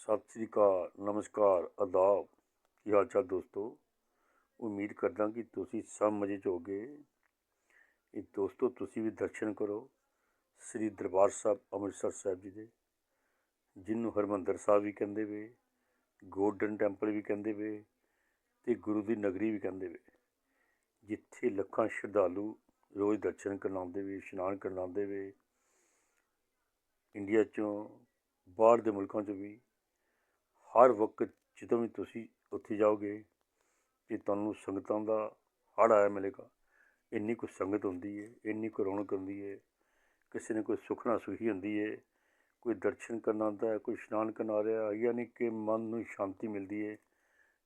ਸਤਿ ਸ੍ਰੀ ਅਕਾਲ, ਨਮਸਕਾਰ, ਆਦਾਬ। ਕੀ ਹਾਲ ਚਾਲ ਦੋਸਤੋ? ਉਮੀਦ ਕਰਦਾ ਕਿ ਤੁਸੀਂ ਸਭ ਮਜ਼ੇ 'ਚ ਹੋਗੇ ਇਹ ਦੋਸਤੋ, ਤੁਸੀਂ ਵੀ ਦਰਸ਼ਨ ਕਰੋ ਸ੍ਰੀ ਦਰਬਾਰ ਸਾਹਿਬ ਅੰਮ੍ਰਿਤਸਰ ਸਾਹਿਬ ਜੀ ਦੇ ਜਿਹਨੂੰ ਹਰਮੰਦਰ ਸਾਹਿਬ ਵੀ ਕਹਿੰਦੇ ਵੇ, ਗੋਲਡਨ ਟੈਂਪਲ ਵੀ ਕਹਿੰਦੇ ਵੇ ਤੇ ਗੁਰੂ ਦੀ ਨਗਰੀ ਵੀ ਕਹਿੰਦੇ ਵੇ। ਜਿੱਥੇ ਲੱਖਾਂ ਸ਼ਰਧਾਲੂ ਰੋਜ਼ ਦਰਸ਼ਨ ਕਰਨ ਆਉਂਦੇ ਵੇ, ਇਸ਼ਨਾਨ ਕਰਨ ਆਉਂਦੇ ਵੇ, ਇੰਡੀਆ ਚੋਂ, ਬਾਹਰ ਦੇ ਮੁਲਕਾਂ 'ਚ ਵੀ ਹਰ ਵਕਤ ਜਦੋਂ ਵੀ ਤੁਸੀਂ ਉੱਥੇ ਜਾਓਗੇ ਤੇ ਤੁਹਾਨੂੰ ਸੰਗਤਾਂ ਦਾ ਹੜ ਆਇਆ ਮਿਲੇਗਾ, ਇੰਨੀ ਕੁ ਸੰਗਤ ਹੁੰਦੀ ਹੈ ਇੰਨੀ ਕੁ ਰੌਣਕ ਹੁੰਦੀ ਹੈ ਕਿਸੇ ਨੇ ਕੋਈ ਸੁਖਨਾ ਸੁਖੀ ਹੁੰਦੀ ਹੈ ਕੋਈ ਦਰਸ਼ਨ ਕਰਨ ਆਉਂਦਾ ਹੈ, ਕੋਈ ਇਸ਼ਨਾਨ ਕਰਨ ਆ ਰਿਹਾ ਯਾਨੀ ਕਿ ਮਨ ਨੂੰ ਸ਼ਾਂਤੀ ਮਿਲਦੀ ਹੈ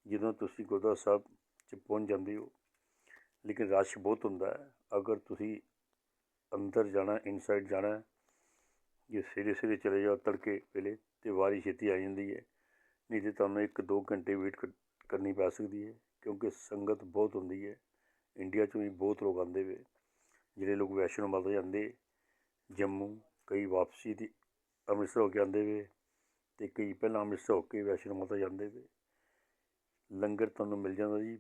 ਜਦੋਂ ਤੁਸੀਂ ਗੁਰਦੁਆਰਾ ਸਾਹਿਬ 'ਚ ਪਹੁੰਚ ਜਾਂਦੇ ਹੋ। ਲੇਕਿਨ ਰਸ਼ ਬਹੁਤ ਹੁੰਦਾ ਹੈ। ਅਗਰ ਤੁਸੀਂ ਅੰਦਰ ਜਾਣਾ ਇਨਸਾਈਡ ਜਾਣਾ ਜੇ ਸਵੇਰੇ ਸਵੇਰੇ ਚਲੇ ਜਾਓ ਤੜਕੇ ਵੇਲੇ, ਤੇ ਵਾਰੀ ਛੇਤੀ ਆ ਜਾਂਦੀ ਹੈ ਨਹੀਂ ਤੇ ਤੁਹਾਨੂੰ ਇੱਕ ਦੋ ਘੰਟੇ ਵੇਟ ਕਰਨੀ ਪੈ ਸਕਦੀ ਹੈ, ਕਿਉਂਕਿ ਸੰਗਤ ਬਹੁਤ ਹੁੰਦੀ ਹੈ। ਇੰਡੀਆ 'ਚੋਂ ਵੀ ਬਹੁਤ ਲੋਕ ਆਉਂਦੇ ਵੇ, ਜਿਹੜੇ ਲੋਕ ਵੈਸ਼ਨੋ ਮਾਤਾ ਜਾਂਦੇ ਜੰਮੂ, ਕਈ ਵਾਪਸੀ ਦੀ ਅੰਮ੍ਰਿਤਸਰ ਹੋ ਕੇ ਆਉਂਦੇ ਵੇ ਤੇ ਕਈ ਪਹਿਲਾਂ ਅੰਮ੍ਰਿਤਸਰ ਹੋ ਕੇ ਵੈਸ਼ਨੋ ਮਾਤਾ ਜਾਂਦੇ ਵੇ। ਲੰਗਰ ਤੁਹਾਨੂੰ ਮਿਲ ਜਾਂਦਾ ਜੀ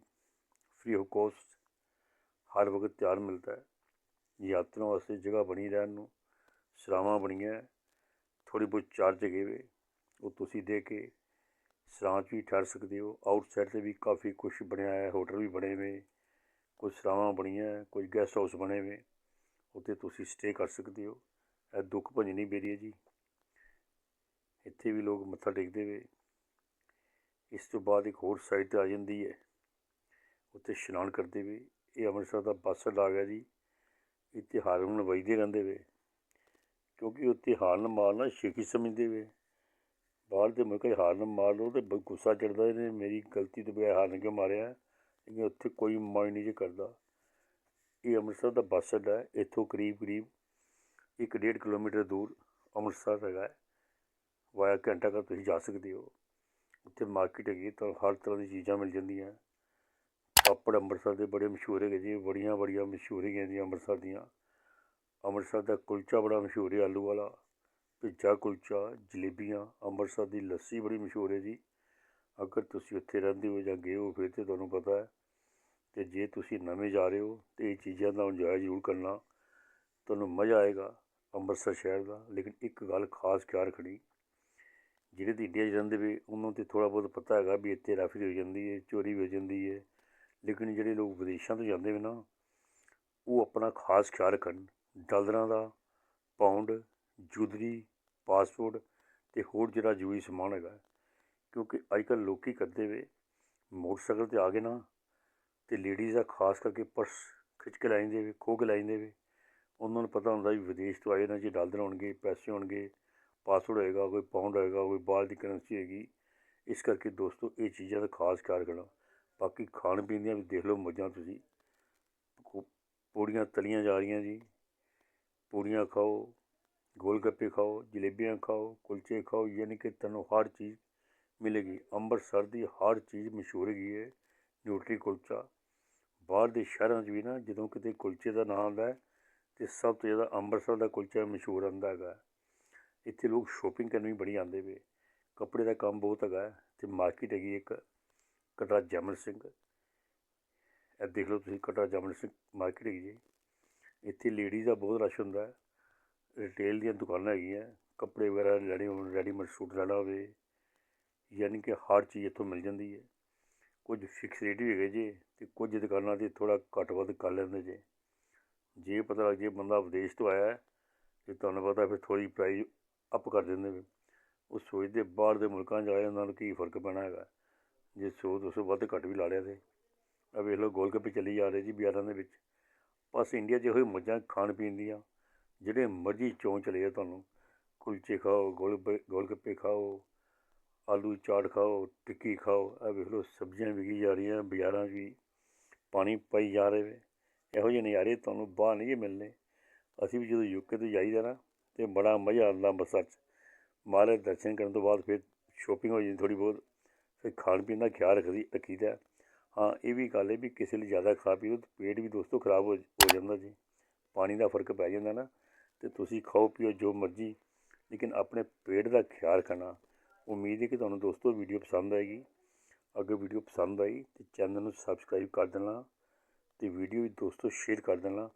ਫ੍ਰੀ ਆਫ ਕੋਸਟ ਹਰ ਵਕਤ ਤਿਆਰ ਮਿਲਦਾ ਹੈ। ਯਾਤਰੀਆਂ ਵਾਸਤੇ ਜਗ੍ਹਾ ਬਣੀ ਰਹਿਣ ਨੂੰ, ਸਰਾਵਾਂ ਬਣੀਆਂ ਥੋੜੀ ਬਹੁਤ ਚਾਰਜ ਗਏ ਵੇ, ਉਹ ਤੁਸੀਂ ਦੇ ਕੇ ਸਰਾਂ 'ਚ ਵੀ ਠਹਿਰ ਸਕਦੇ ਹੋ। ਆਊਟਸਾਈਡ 'ਤੇ ਵੀ ਕਾਫੀ ਕੁਝ ਬਣਿਆ ਹੈ ਹੋਟਲ ਵੀ ਬਣੇ ਵੇ ਕੁਝ ਸਰਾਵਾਂ ਬਣੀਆਂ ਕੋਈ ਗੈਸਟ ਹਾਊਸ ਬਣੇ ਵੇ ਉੱਥੇ ਤੁਸੀਂ ਸਟੇ ਕਰ ਸਕਦੇ ਹੋ। ਇਹ ਦੁੱਖ ਭੰਜਨੀ ਬੇਰੀ ਹੈ ਜੀ। ਇੱਥੇ ਵੀ ਲੋਕ ਮੱਥਾ ਟੇਕਦੇ ਵੇ ਇਸ ਤੋਂ ਬਾਅਦ ਇੱਕ ਹੋਰ ਸਾਈਡ 'ਤੇ ਆ ਜਾਂਦੀ ਹੈ। ਉੱਥੇ ਇਸ਼ਨਾਨ ਕਰਦੇ ਵੇ ਇਹ ਅੰਮ੍ਰਿਤਸਰ ਦਾ ਬੱਸ ਅੱਡਾ ਆ ਗਿਆ ਜੀ ਇੱਥੇ ਹਾਰਨ ਵਜਦੇ ਰਹਿੰਦੇ ਵੇ ਕਿਉਂਕਿ ਉੱਥੇ ਹਾਰਨ ਮਾਰਨਾ ਸ਼ੇਖੀ ਸਮਝਦੇ ਵੇ ਬਾਹਰ ਦੇ ਮੁਲਕ ਹਾਰਨ ਮਾਰ ਲਓ ਤੇ ਗੁੱਸਾ ਚੜਦਾ ਇਹਨੇ ਮੇਰੀ ਗਲਤੀ ਤੋਂ ਬਗੈਰ ਹਾਰਨ ਕਿਉਂ ਮਾਰਿਆ? ਲੇਕਿਨ ਉੱਥੇ ਕੋਈ ਮਾਇੰਡ ਨਹੀਂ ਜੇ ਕਰਦਾ। ਇਹ ਅੰਮ੍ਰਿਤਸਰ ਦਾ ਬੱਸ ਅੱਡਾ ਹੈ, ਇੱਥੋਂ ਕਰੀਬ ਕਰੀਬ ਇੱਕ ਡੇਢ ਕਿਲੋਮੀਟਰ ਦੂਰ ਅੰਮ੍ਰਿਤਸਰ ਹੈਗਾ ਵਾਇਆ ਘੰਟਾ ਘਰ ਤੁਸੀਂ ਜਾ ਸਕਦੇ ਹੋ। ਉੱਥੇ ਮਾਰਕੀਟ ਹੈਗੀ ਤਾਂ ਹਰ ਤਰ੍ਹਾਂ ਦੀ ਚੀਜ਼ਾਂ ਮਿਲ ਜਾਂਦੀਆਂ। ਪਾਪੜ ਅੰਮ੍ਰਿਤਸਰ ਦੇ ਬੜੇ ਮਸ਼ਹੂਰ ਹੈਗੇ ਜੀ ਬੜੀਆਂ ਬੜੀਆਂ ਮਸ਼ਹੂਰ ਹੈਗੀਆਂ ਜੀ ਅੰਮ੍ਰਿਤਸਰ ਦੀਆਂ। ਅੰਮ੍ਰਿਤਸਰ ਦਾ ਕੁਲਚਾ ਬੜਾ ਮਸ਼ਹੂਰ ਹੈ, ਆਲੂ ਵਾਲਾ। ਭਿੱਜਾ ਕੁਲਚਾ ਜਲੇਬੀਆਂ, ਅੰਮ੍ਰਿਤਸਰ ਦੀ ਲੱਸੀ ਬੜੀ ਮਸ਼ਹੂਰ ਹੈ ਜੀ। ਅਗਰ ਤੁਸੀਂ ਉੱਥੇ ਰਹਿੰਦੇ ਹੋ ਜਾਂ ਗਏ ਹੋ, ਫਿਰ ਤਾਂ ਤੁਹਾਨੂੰ ਪਤਾ ਹੈ ਅਤੇ ਜੇ ਤੁਸੀਂ ਨਵੇਂ ਜਾ ਰਹੇ ਹੋ, ਤਾਂ ਇਹ ਚੀਜ਼ਾਂ ਦਾ ਇੰਜੋਏ ਜ਼ਰੂਰ ਕਰਨਾ। ਤੁਹਾਨੂੰ ਮਜ਼ਾ ਆਏਗਾ ਅੰਮ੍ਰਿਤਸਰ ਸ਼ਹਿਰ ਦਾ, ਲੇਕਿਨ ਇੱਕ ਗੱਲ ਖਾਸ ਖਿਆਲ ਰੱਖਣੀ, ਜਿਹੜੇ ਦੀ ਇੰਡੀਆ 'ਚ ਰਹਿੰਦੇ ਵੀ, ਉਹਨਾਂ ਤੇ ਥੋੜ੍ਹਾ ਬਹੁਤ ਪਤਾ ਹੈਗਾ ਵੀ ਇੱਥੇ ਰੈਫਰੀ ਹੋ ਜਾਂਦੀ ਹੈ, ਚੋਰੀ ਹੋ ਜਾਂਦੀ ਹੈ। ਲੇਕਿਨ ਜਿਹੜੇ ਲੋਕ ਵਿਦੇਸ਼ਾਂ ਤੋਂ ਜਾਂਦੇ ਨੇ ਨਾ, ਉਹ ਆਪਣਾ ਖਾਸ ਖਿਆਲ ਰੱਖਣ। ਡਾਲਰਾਂ ਦਾ, ਪਾਉਂਡ ਜੁਦਰੀ ਪਾਸਪੋਰਟ ਅਤੇ ਹੋਰ ਜਿਹੜਾ ਜ਼ਰੂਰੀ ਸਮਾਨ ਹੈਗਾ, ਕਿਉਂਕਿ ਅੱਜ ਕੱਲ੍ਹ ਲੋਕ ਕਰਦੇ ਵੇ, ਮੋਟਰਸਾਈਕਲ ਤੇ ਆ ਗਏ ਨਾ ਅਤੇ ਲੇਡੀਜ਼ ਦਾ ਖਾਸ ਕਰਕੇ ਪਰਸ ਖਿੱਚ ਕੇ ਲੈ ਜਾਂਦੇ ਵੇ, ਖੋਹ ਕੇ ਲੈ ਜਾਂਦੇ ਵੇ, ਉਹਨਾਂ ਨੂੰ ਪਤਾ ਹੁੰਦਾ ਵੀ ਵਿਦੇਸ਼ ਤੋਂ ਆਏ ਨਾ, ਜੀ ਡਾਲਰ ਹੋਣਗੇ, ਪੈਸੇ ਹੋਣਗੇ ਪਾਸਪੋਰਟ ਹੋਏਗਾ, ਕੋਈ ਪਾਉਂਡ ਹੋਏਗਾ, ਕੋਈ ਬਾਹਰ ਦੀ ਕਰੰਸੀ ਹੋਏਗੀ, ਇਸ ਕਰਕੇ ਦੋਸਤੋ ਇਹ ਚੀਜ਼ਾਂ ਦਾ ਖਾਸ ਖਿਆਲ ਰੱਖਣਾ। ਬਾਕੀ ਖਾਣ ਪੀਣ ਦੀਆਂ ਵੀ ਦੇਖ ਲਓ ਮੌਜਾਂ ਤੁਸੀਂ ਪੂੜੀਆਂ ਤਲੀਆਂ ਜਾ ਰਹੀਆਂ ਜੀ, ਪੂੜੀਆਂ ਖਾਓ ਗੋਲ ਗੱਪੇ ਖਾਓ, ਜਲੇਬੀਆਂ ਖਾਓ, ਕੁਲਚੇ ਖਾਓ, ਯਾਨੀ ਕਿ ਤੁਹਾਨੂੰ ਹਰ ਚੀਜ਼ ਮਿਲੇਗੀ। ਅੰਮ੍ਰਿਤਸਰ ਦੀ ਹਰ ਚੀਜ਼ ਮਸ਼ਹੂਰ ਹੈਗੀ ਹੈ, ਨਿਊਟਰੀ ਕੁਲਚਾ। ਬਾਹਰ ਦੇ ਸ਼ਹਿਰਾਂ 'ਚ ਵੀ ਨਾ, ਜਦੋਂ ਕਿਤੇ ਕੁਲਚੇ ਦਾ ਨਾਮ ਆਉਂਦਾ ਹੈ, ਤੇ ਸਭ ਤੋਂ ਜ਼ਿਆਦਾ ਅੰਮ੍ਰਿਤਸਰ ਦਾ ਕੁਲਚਾ ਮਸ਼ਹੂਰ ਆਉਂਦਾ ਹੈਗਾ। ਇੱਥੇ ਲੋਕ ਸ਼ੋਪਿੰਗ ਕਰਨ ਵੀ ਬੜੀ ਆਉਂਦੇ ਵੇ। ਕੱਪੜੇ ਦਾ ਕੰਮ ਬਹੁਤ ਹੈਗਾ ਤੇ ਮਾਰਕੀਟ ਹੈਗੀ ਇੱਕ, ਕਟਰਾ ਜਮਲ ਸਿੰਘ। ਇਹ ਦੇਖ ਲਓ ਤੁਸੀਂ, ਕਟਰਾ ਜਮਲ ਸਿੰਘ ਮਾਰਕੀਟ ਹੈਗੀ ਜੀ। ਇੱਥੇ ਲੇਡੀਜ਼ ਦਾ ਬਹੁਤ ਰਸ਼ ਹੁੰਦਾ ਹੈ। ਰਿਟੇਲ ਦੀਆਂ ਦੁਕਾਨਾਂ ਹੈਗੀਆਂ, ਕੱਪੜੇ ਵਗੈਰਾ ਲੈਣੇ ਹੋਣ ਰੈਡੀਮੇਡ ਸੂਟ ਲੈਣਾ ਹੋਵੇ, ਯਾਨੀ ਕਿ ਹਰ ਚੀਜ਼ ਇੱਥੋਂ ਮਿਲ ਜਾਂਦੀ ਹੈ। ਕੁਝ ਫਿਕਸ ਰੇਟ ਵੀ ਹੈਗੇ ਜੇ ਤੇ ਕੁਝ ਦੁਕਾਨਾਂ 'ਤੇ ਥੋੜ੍ਹਾ ਘੱਟ ਵੱਧ ਕਰ ਲੈਂਦੇ ਜੇ। ਜੇ ਪਤਾ ਲੱਗ ਜੇ ਬੰਦਾ ਵਿਦੇਸ਼ ਤੋਂ ਆਇਆ ਤੇ ਤੁਹਾਨੂੰ ਪਤਾ ਫਿਰ ਥੋੜ੍ਹੀ ਪ੍ਰਾਈਸ ਅਪ ਕਰ ਦਿੰਦੇ ਨੇ। ਉਹ ਸੋਚਦੇ ਬਾਹਰ ਦੇ ਮੁਲਕਾਂ 'ਚ ਆਏ ਉਹਨਾਂ ਨੂੰ ਕੀ ਫ਼ਰਕ ਪੈਣਾ ਹੈਗਾ? ਜੇ ਸੌ, ਦੋ ਵੱਧ ਘੱਟ ਵੀ ਲਾ ਲਿਆ ਤੇ। ਆ ਵੇਖ ਲਓ ਗੋਲ ਚੱਲੀ ਜਾ ਰਹੇ ਜੀ ਬਾਜ਼ਾਰਾਂ ਦੇ ਵਿੱਚ। ਬਸ ਇੰਡੀਆ 'ਚ ਇਹੋ ਮੱਝਾਂ ਖਾਣ ਪੀਣ ਦੀਆਂ। ਜਿਹੜੇ ਮਰਜ਼ੀ ਚੋਂ ਚਲੇ ਆ ਤੁਹਾਨੂੰ। ਕੁਲਚੇ ਖਾਓ, ਗੋਲ ਗੋਲ ਗੱਪੇ ਖਾਓ, ਆਲੂ ਚਾਟ ਖਾਓ, ਟਿੱਕੀ ਖਾਓ ਇਹ ਵੇਖ ਲਓ ਸਬਜ਼ੀਆਂ ਵਿਕੀ ਜਾ ਰਹੀਆਂ, ਬਾਜ਼ਾਰਾਂ 'ਚ ਵੀ ਪਾਣੀ ਪਾਈ ਜਾ ਰਹੇ ਇਹੋ ਜਿਹੇ ਨਜ਼ਾਰੇ ਤੁਹਾਨੂੰ ਬਾਹਰ ਨਹੀਂ ਮਿਲਣੇ। ਅਸੀਂ ਵੀ ਜਦੋਂ ਯੂਕੇ ਤੋਂ ਜਾਈਦਾ ਨਾ, ਤੇ ਬੜਾ ਮਜ਼ਾ ਆਉਂਦਾ ਅੰਮ੍ਰਿਤਸਰ 'ਚ। ਮਹਾਰਾਜ ਦਰਸ਼ਨ ਕਰਨ ਤੋਂ ਬਾਅਦ ਫਿਰ ਸ਼ੋਪਿੰਗ ਹੋ ਜਾਂਦੀ ਥੋੜੀ ਬਹੁਤ, ਫਿਰ ਖਾਣ ਪੀਣ ਦਾ ਖਿਆਲ ਰੱਖਦੀ, ਰੱਖੀਦਾ। ਹਾਂ, ਇਹ ਵੀ ਗੱਲ ਹੈ ਵੀ ਕਿਸੇ ਲਈ ਜ਼ਿਆਦਾ ਖਾ ਪੀਓ ਤਾਂ ਪੇਟ ਵੀ ਦੋਸਤੋ ਖਰਾਬ ਹੋ ਹੋ ਜਾਂਦਾ ਜੀ। ਪਾਣੀ ਦਾ ਫ਼ਰਕ ਪੈ ਜਾਂਦਾ ਨਾ। ਤੇ ਤੁਸੀਂ ਖਾਓ, ਪੀਓ ਜੋ ਮਰਜ਼ੀ, ਲੇਕਿਨ ਆਪਣੇ ਪੇਟ ਦਾ ਖਿਆਲ ਰੱਖਣਾ ਉਮੀਦ ਹੈ ਕਿ ਤੁਹਾਨੂੰ ਦੋਸਤੋ ਵੀਡੀਓ ਪਸੰਦ ਆਏਗੀ। ਅਗਰ ਵੀਡੀਓ ਪਸੰਦ ਆਈ ਤੇ ਚੈਨਲ ਨੂੰ ਸਬਸਕ੍ਰਾਈਬ ਕਰ ਦੇਣਾ ਤੇ ਵੀਡੀਓ ਵੀ ਦੋਸਤੋ ਸ਼ੇਅਰ ਕਰ ਦੇਣਾ।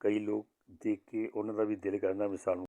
ਕਈ ਲੋਕ ਦੇਖ ਕੇ ਉਹਨਾਂ ਦਾ ਵੀ ਦਿਲ ਕਰਦਾ ਵੀ ਸਾਨੂੰ